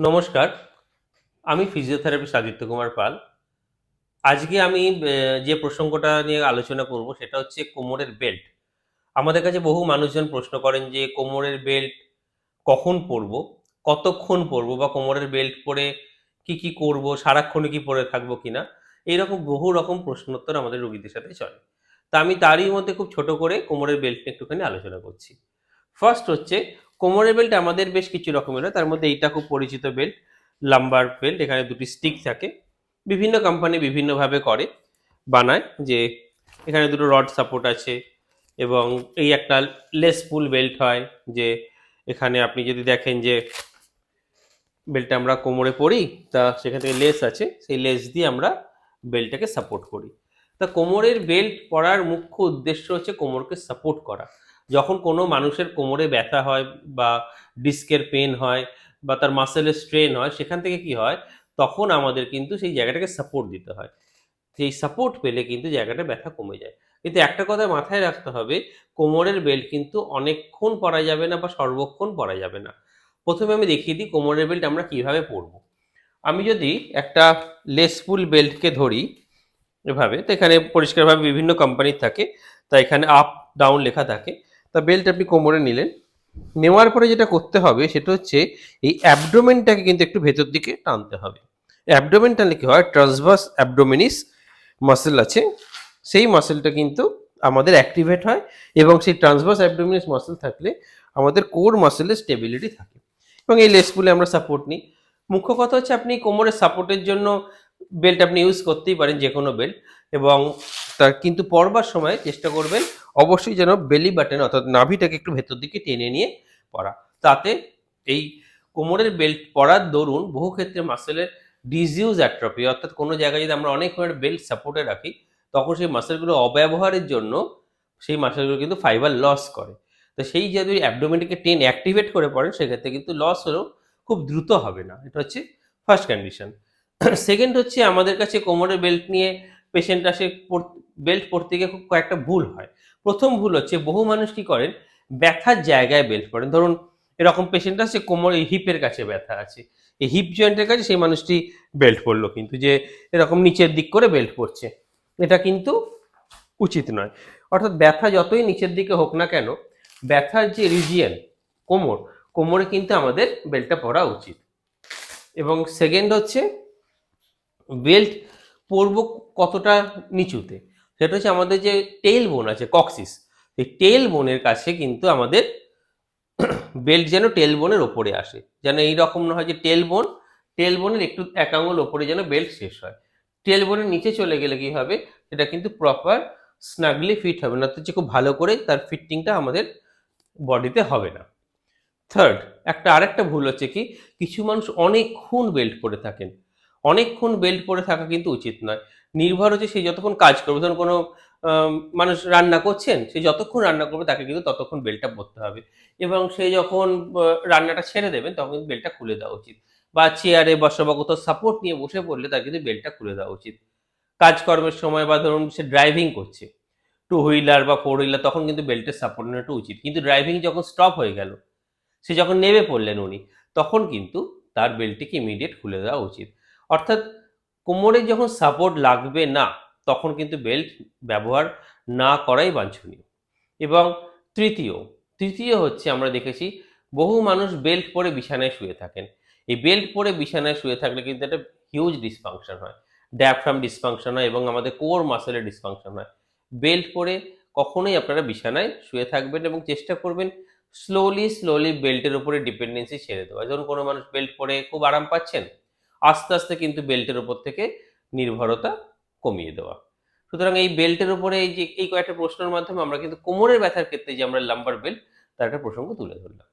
নমস্কার, আমি ফিজিওথেরাপিস্ট আদিত্য কুমার পাল। আজকে আমি যে প্রসঙ্গটা নিয়ে আলোচনা করব সেটা হচ্ছে কোমরের বেল্ট আমাদের কাছে বহু মানুষজন প্রশ্ন করেন যে কোমরের বেল্ট কখন পরব, কতক্ষণ পরব বা কোমরের বেল্ট পরে কি কি করব, সারাক্ষণে কি পরে থাকব কিনা, এইরকম বহু রকম প্রশ্নোত্তর আমাদের রোগীদের সাথে চলে। তা আমি তারই মধ্যে খুব ছোট করে কোমরের বেল্ট একটুখানি আলোচনা করছি। ফার্স্ট হচ্ছে কোমরের বেল্ট আমাদের বেশ কিছু রকমের হয়। তার মধ্যে এইটা খুব পরিচিত বেল্ট লাম্বার বেল্ট এখানে দুটি স্টিক থাকে। বিভিন্ন কোম্পানি বিভিন্নভাবে করে, বানায় যে এখানে দুটো রড সাপোর্ট আছে এবং এই একটা লেস পুল বেল্ট হয় যে এখানে আপনি যদি দেখেন যে বেল্টটা আমরা কোমরে পরি, তা সেখান থেকে লেস আছে। সেই লেস দিয়ে আমরা বেল্টটাকে সাপোর্ট করি। তা কোমরের বেল্ট পরার মুখ্য উদ্দেশ্য হচ্ছে কোমরকে সাপোর্ট করা। যখন কোনো মানুষের কোমরে ব্যথা হয় বা ডিস্কের পেন হয় বা তার মাসেলের স্ট্রেন হয়, সেখান থেকে কি হয়? তখন আমাদের কিন্তু সেই জায়গাটাকে সাপোর্ট দিতে হয়। সেই সাপোর্ট পেলে কিন্তু জায়গাটা ব্যথা কমে যায়। কিন্তু একটা কথা মাথায় রাখতে হবে, কোমরের বেল্ট কিন্তু অনেকক্ষণ পরা যাবে না বা সর্বক্ষণ পরা যাবে না। প্রথমে আমি দেখিয়ে দিই কোমরের বেল্ট আমরা কীভাবে পরব। আমি যদি একটা লেসফুল বেল্টকে ধরি এভাবে, তো এখানে পরিষ্কারভাবে বিভিন্ন কোম্পানির থাকে। তা এখানে আপ ডাউন লেখা থাকে। তা বেল্ট আপনি কোমরে নিলেন। নেওয়ার পরে যেটা করতে হবে, সেটা হচ্ছে এই অ্যাবডোমেনটাকে কিন্তু একটু ভেতর দিকে টানতে হবে। অ্যাবডোমেন টানলে কি হয়? ট্রান্সভার্স অ্যাবডোমিনিস মাসেল আছে। সেই মাসেলটা কিন্তু আমাদের অ্যাক্টিভেট হয় এবং সেই ট্রান্সভার্স অ্যাবডোমিনিস মাসেল থাকলে আমাদের কোর মাসেলের স্টেবিলিটি থাকে। এবং এই লেসপুলে আমরা সাপোর্ট নিই। মুখ্য কথা হচ্ছে আপনি কোমরের সাপোর্টের জন্য বেল্ট আপনি ইউজ করতেই পারেন যে কোনো বেল্ট এবং তার কিন্তু পরবার সময় চেষ্টা করবেন অবশ্যই যেন বেলি বাটন অর্থাৎ নাভিটাকে একটু ভেতর দিকে টেনে নিয়ে পরা। তাতে এই কোমরের বেল্ট পরার দরুন বহু ক্ষেত্রে মাসেলের ডিজিউজ অ্যাট্রপি অর্থাৎ কোনো জায়গায় যদি আমরা অনেক সময় বেল্ট সাপোর্টে রাখি, তখন সেই মাসেলগুলো অব্যবহারের জন্য সেই মাসেলগুলো কিন্তু ফাইবার লস করে। তো সেই যদি অ্যাবডোমেনটিকে টেন অ্যাক্টিভেট করে পড়েন, সেক্ষেত্রে কিন্তু লস হলেও খুব দ্রুত হবে না। এটা হচ্ছে ফার্স্ট কন্ডিশন সেকেন্ড হচ্ছে আমাদের কাছে কোমরের বেল্ট নিয়ে পেশেন্ট আসে বেল্ট পরতে গিয়ে খুব কয়েকটা ভুল হয়। প্রথম ভুল হচ্ছে বহু মানুষ কি করেন? ব্যথার জায়গায় বেল্ট পরেন ধরুন এরকম পেশেন্ট আছে কোমর এই হিপের কাছে ব্যথা আছে। এই হিপ জয়েন্টের কাছে সেই মানুষটি বেল্ট পরলো কিন্তু যে এরকম নিচের দিক করে বেল্ট পরছে এটা কিন্তু উচিত নয়। অর্থাৎ ব্যথা যতই নিচের দিকে হোক না কেন, ব্যথার যে রিজিয়ন কোমর, কোমরে কিন্তু আমাদের বেল্টটা পরা উচিত। এবং সেকেন্ড হচ্ছে বেল্ট পরবো কতটা নিচুতে? সেটা হচ্ছে আমাদের যে টেল বোন আছে, কক্সিস এই টেল বোনের কাছে কিন্তু আমাদের বেল্ট যেন টেল বোনের ওপরে আসে। যেন এইরকম না হয় যে টেল বোন টেল বোনের একটু এক আঙুল ওপরে যেন বেল্ট শেষ হয়। টেল বোনের নিচে চলে গেলে কি হবে? সেটা কিন্তু প্রপার স্নাগলি ফিট হবে, না তো যে খুব ভালো করে তার ফিটিংটা আমাদের বডিতে হবে না। থার্ড একটা আরেকটা ভুল হচ্ছে কি? কিছু মানুষ অনেকক্ষণ বেল্ট করে থাকেন। অনেকক্ষণ বেল্ট পরে থাকা কিন্তু উচিত নয়। নির্ভর হচ্ছে সে যতক্ষণ কাজ করবে, ধরুন কোনো মানুষ রান্না করছেন, সে যতক্ষণ রান্না করবে তাকে কিন্তু ততক্ষণ বেল্টটা পরতে হবে। এবং সে যখন রান্নাটা ছেড়ে দেবেন তখন কিন্তু বেল্টটা খুলে দেওয়া উচিত। বা চেয়ারে বসা বা কোথাও সাপোর্ট নিয়ে বসে পড়লে তার কিন্তু বেল্টটা খুলে দেওয়া উচিত। কাজকর্মের সময় বা ধরুন সে ড্রাইভিং করছে, টু হুইলার বা ফোর হুইলার, তখন কিন্তু বেল্টের সাপোর্ট নেওয়াটা উচিত। কিন্তু ড্রাইভিং যখন স্টপ হয়ে গেল, সে যখন নেমে পড়লেন উনি, তখন কিন্তু তার বেল্টটিকে ইমিডিয়েট খুলে দেওয়া উচিত। অর্থাৎ কোমরে যখন সাপোর্ট লাগবে না, তখন কিন্তু বেল্ট ব্যবহার না করাই বাঞ্ছনীয়। এবং তৃতীয় তৃতীয় হচ্ছে আমরা দেখেছি বহু মানুষ বেল্ট পরে বিছানায় শুয়ে থাকেন। এই বেল্ট পরে বিছানায় শুয়ে থাকলে কিন্তু একটা হিউজ ডিসফাংশন হয়। ড্যাফ্রাম ডিসফাংশন হয় এবং আমাদের কোর মাসেলের ডিসফাংশন হয়। বেল্ট পরে কখনোই আপনারা বিছানায় শুয়ে থাকবেন এবং চেষ্টা করবেন স্লোলি স্লোলি বেল্টের উপরে ডিপেন্ডেন্সি ছেড়ে দেওয়া। যখন কোনো মানুষ বেল্ট পরে খুব আরাম পাচ্ছেন আস্তে আস্তে কিন্তু বেল্টের উপর থেকে নির্ভরতা কমিয়ে দেওয়া। সুতরাং এই বেল্টের উপরে এই যে, এই কয়েকটা প্রশ্নের মাধ্যমে আমরা কিন্তু কোমরের ব্যথার ক্ষেত্রে যে আমরা লাম্বার বেল্ট তার একটা প্রসঙ্গ তুলে ধরলাম।